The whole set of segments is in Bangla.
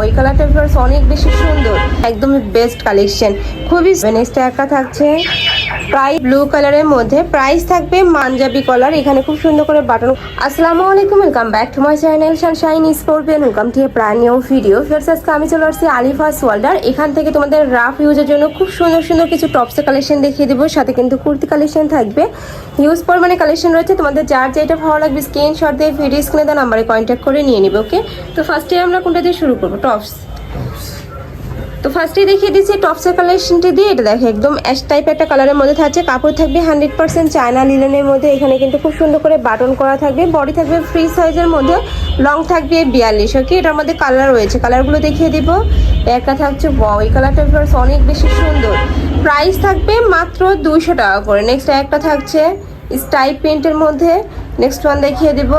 ওই কালারটা ফ্লোর্স অনেক বেশি সুন্দর। একদম বেস্ট কালেকশন খুবই নেক্সট একটা থাকছে। প্রাইস ব্লু কালারের মধ্যে প্রাইস থাকবে মানজাবি কলার এখানে খুব সুন্দর করে বাটন আসসালামু আলাইকুম welcome back to my channel Sunshine Scorpion welcome to প্রাণ নিউ ভিডিও ফেরস আজকে আমি চলে আসছি আলিফাস ওয়ার্ল্ডার এখান থেকে তোমাদের রাফ ইউজের জন্য খুব সুন্দর সুন্দর কিছু টপসের কালেকশন দেখিয়ে দেবো। সাথে কিন্তু কুর্তি কালেকশন থাকবে। হিউজ পরিমাণে কালেকশন রয়েছে। তোমাদের যার যেটা ভালো লাগবে স্ক্রিনশট দিয়ে ভিডিও স্ক্রিনে দেওয়া নাম্বারে কন্ট্যাক্ট করে নিয়ে নিবে ওকে তো ফার্স্টে আমরা কোনটা দিয়ে শুরু করব? টপস তো ফার্স্টে দেখিয়ে দিচ্ছি টপসের কালেকশনটি দিয়ে এটা দেখো একদম অ্যাশ টাইপ একটা কালারের মধ্যে থাকছে। কাপড় থাকবে হান্ড্রেড পার্সেন্ট চায়না লিলেনের মধ্যে। এখানে কিন্তু খুব সুন্দর করে বাটন করা থাকবে। বডি থাকবে ফ্রি সাইজের মধ্যে। লং থাকবে বিয়াল্লিশ ওকে এটার মধ্যে কালার রয়েছে। কালারগুলো দেখিয়ে দিব। একটা থাকছে ওয়াও এই কালারটা অনেক বেশি সুন্দর। প্রাইস থাকবে মাত্র দুইশো টাকা করে। নেক্সট একটা থাকছে স্টাইপ প্রিন্টের মধ্যে। নেক্সট ওয়ান দেখিয়ে দিব।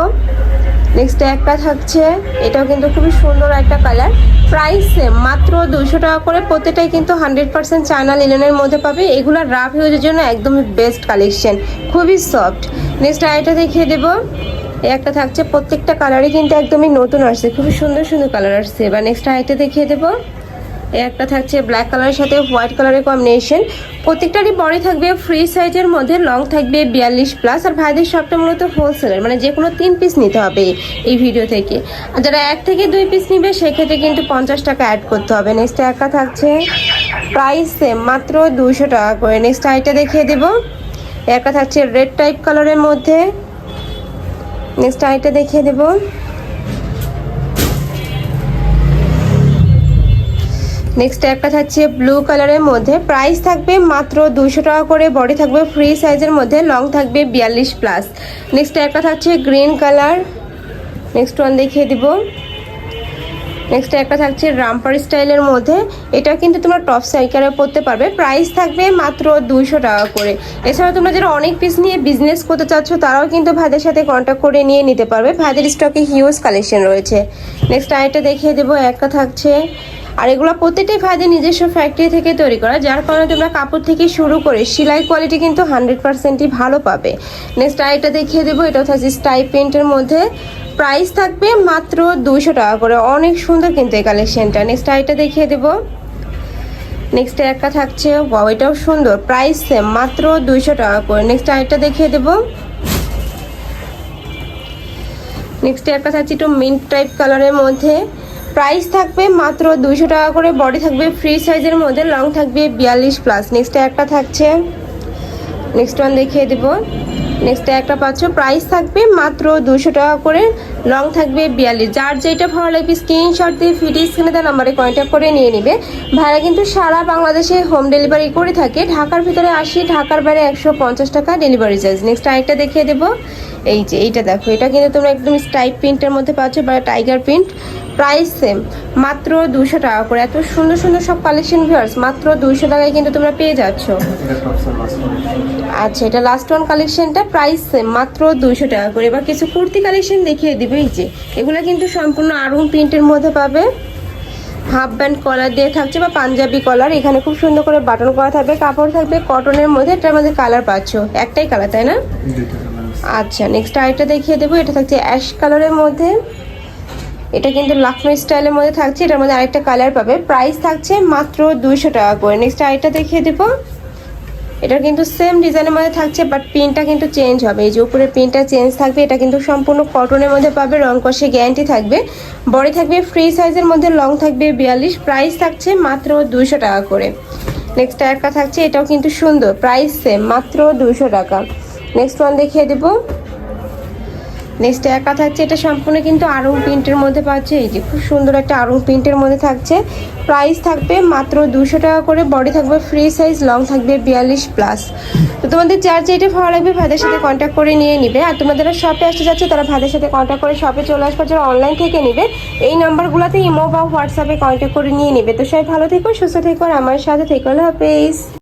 নেক্সট একটা থাকছে। এটাও কিন্তু খুবই সুন্দর একটা কালার প্রাইস মাত্র দুশো টাকা করে। প্রত্যেকটাই কিন্তু হান্ড্রেড পার্সেন্ট চায়না লিলনের মধ্যে পাবে। এগুলো রাফ ইউজের জন্য একদমই বেস্ট কালেকশন খুবই সফট নেক্সট আইটা দেখিয়ে দেবো। একটা থাকছে। প্রত্যেকটা কালারই কিন্তু একদমই নতুন আসছে। খুবই সুন্দর সুন্দর কালার আসছে। এবার নেক্সট আইটা দেখিয়ে দেবো। একটা থাকছে ব্ল্যাক কালারের সাথে হোয়াইট কালারের কম্বিনেশন প্রত্যেকটারই বডি থাকবে ফ্রি সাইজের মধ্যে লং থাকবে বিয়াল্লিশ প্লাস আর ভাইদের সবটা মূলত হোলসেলের মানে যে কোনো তিন পিস নিতে হবে এই ভিডিও থেকে। আর যারা এক থেকে দুই পিস নিবে, সেক্ষেত্রে কিন্তু পঞ্চাশ টাকা অ্যাড করতে হবে। নেক্সট একটা থাকছে প্রাইস সেম মাত্র দুশো টাকা করে। নেক্সট আইটা দেখিয়ে দেবো। একটা থাকছে রেড টাইপ কালারের মধ্যে। নেক্সট আইটা দেখিয়ে দেবো। নেক্সট একটা থাকছে ব্লু কালারের মধ্যে। প্রাইস থাকবে মাত্র দুশো টাকা করে বডি থাকবে ফ্রি সাইজের মধ্যে লং থাকবে বিয়াল্লিশ প্লাস নেক্সট একটা থাকছে গ্রিন কালার নেক্সট ওয়ান দেখিয়ে দিব। নেক্সট একটা থাকছে রামপার স্টাইলের মধ্যে। এটা কিন্তু তোমরা টপ সাইকারে পরতে পারবে। প্রাইস থাকবে মাত্র দুইশো টাকা করে। এছাড়া তোমরা যারা অনেক পিস নিয়ে বিজনেস করতে চাচ্ছ, তারাও কিন্তু ভাইদের সাথে কন্ট্যাক্ট করে নিয়ে নিতে পারবে। ভাইদের স্টকে হিউজ কালেকশন রয়েছে। নেক্সট আইটা দেখিয়ে দেবো। একটা থাকছে আর এগুলো প্রত্যেকটাই ভাইদের নিজস্ব ফ্যাক্টরি থেকে তৈরি করা, যার কারণে তোমরা কাপড় থেকে শুরু করে সেলাই কোয়ালিটি কিন্তু হান্ড্রেড পার্সেন্টই ভালো পাবে। নেক্সট আইটা দেখিয়ে দেবো এটাও থাকছে স্টাই প্রিন্টের মধ্যে। প্রাইস থাকবে মাত্র দুশো টাকা করে, অনেক সুন্দর কিন্তু এই কালেকশনটা নেক্সট আইটা দেখিয়ে দেবো। নেক্সট একটা থাকছে এটাও সুন্দর। প্রাইস সেম মাত্র দুইশো টাকা করে। নেক্সট আইটা দেখিয়ে দেবো। নেক্সট একটা থাকছে একটু মিন্ট টাইপ কালারের মধ্যে। প্রাইস থাকবে মাত্র দুইশো টাকা করে বডি থাকবে ফ্রি সাইজের মধ্যে লং থাকবে বিয়াল্লিশ প্লাস নেক্সট একটা থাকছে নেক্সট ওয়ান দেখিয়ে দেব। নেক্সট একটা পাচ্ছ প্রাইস থাকবে মাত্র দুশো টাকা করে লং থাকবে বিয়াল্লিশ। যার যেটা ভালো লাগবে স্ক্রিনশট দিয়ে ফিটি স্ক্রিনে তার নাম্বারে কন্ট্যাক্ট করে নিয়ে নেবে। ভাড়া কিন্তু সারা বাংলাদেশে হোম ডেলিভারি করে থাকে। ঢাকার ভিতরে আসি, ঢাকার বাইরে একশো পঞ্চাশ টাকা ডেলিভারি চার্জ নেক্সট আরেকটা দেখিয়ে দেবো। এই যে, এইটা দেখো, এটা কিন্তু তোমরা একদম স্টাইপ প্রিন্টের মধ্যে পাচ্ছ বা টাইগার প্রিন্ট প্রাইস সেম মাত্র দুশো টাকা করে। এত সুন্দর সুন্দর সব কালেকশন ভিউয়ার্স মাত্র দুশো টাকায় কিন্তু তোমরা পেয়ে যাচ্ছ। আচ্ছা এটা লাস্ট ওয়ান কালেকশনটা প্রাইস সেম মাত্র দুশো টাকা করে। এবার কিছু কুর্তি কালেকশন দেখিয়ে দিবে এই যে। এগুলো কিন্তু সম্পূর্ণ আরুন প্রিন্টের মধ্যে পাবে। হাফ ব্যান্ড কলার দিয়ে থাকছে বা পাঞ্জাবি কলার এখানে খুব সুন্দর করে বাটন করা থাকবে কাপড় থাকবে কটনের মধ্যে এটার মধ্যে কালার পাচ্ছ। একটাই কালার তাই না? আচ্ছা নেক্সট আরেকটা দেখিয়ে দেবো। এটা থাকছে অ্যাশ কালারের মধ্যে। এটা কিন্তু লাখনৌ স্টাইলের মধ্যে থাকছে, এটার মধ্যে আরেকটা কালার পাবে। প্রাইস থাকছে মাত্র দুইশো টাকা করে। নেক্সট আরেকটা দেখিয়ে দেবো। এটা কিন্তু সেম ডিজাইনের মধ্যে থাকছে বাট প্রিন্টটা কিন্তু চেঞ্জ হবে। এই যে উপরে প্রিন্টটা চেঞ্জ থাকবে, এটা কিন্তু সম্পূর্ণ কটনের মধ্যে পাবে, রং কষে গ্যারান্টি থাকবে। বডি থাকবে ফ্রি সাইজের মধ্যে লং থাকবে বিয়াল্লিশ। প্রাইস থাকছে মাত্র দুইশো টাকা করে। নেক্সট একটা থাকছে, এটাও কিন্তু সুন্দর। প্রাইস সেম মাত্র দুইশো টাকা। নেক্সট ওয়ান দেখিয়ে দেবো। নেক্সট একা থাকছে এটা সম্পূর্ণ কিন্তু আরং প্রিন্টের মধ্যে পাচ্ছে। এই যে খুব সুন্দর একটা আরং প্রিন্টের মধ্যে থাকছে। প্রাইস থাকবে মাত্র দুশো টাকা করে বডি থাকবে ফ্রি সাইজ লং থাকবে বিয়াল্লিশ প্লাস তো তোমাদের যার যেটা ভালো লাগবে ভাইদের সাথে কন্ট্যাক্ট করে নিয়ে নিবে। আর তোমাদের শপে আসতে যাচ্ছে, তারা ভাইদের সাথে কন্ট্যাক্ট করে শপে চলে আসবে। যারা অনলাইন থেকে নিবে, এই নাম্বারগুলোতে ইমো বা হোয়াটসঅ্যাপে কন্ট্যাক্ট করে নিয়ে নিবে। তো সবাই ভালো থেকো, সুস্থ থেকো, আর আমার সাথে থেকো। হাফেজ।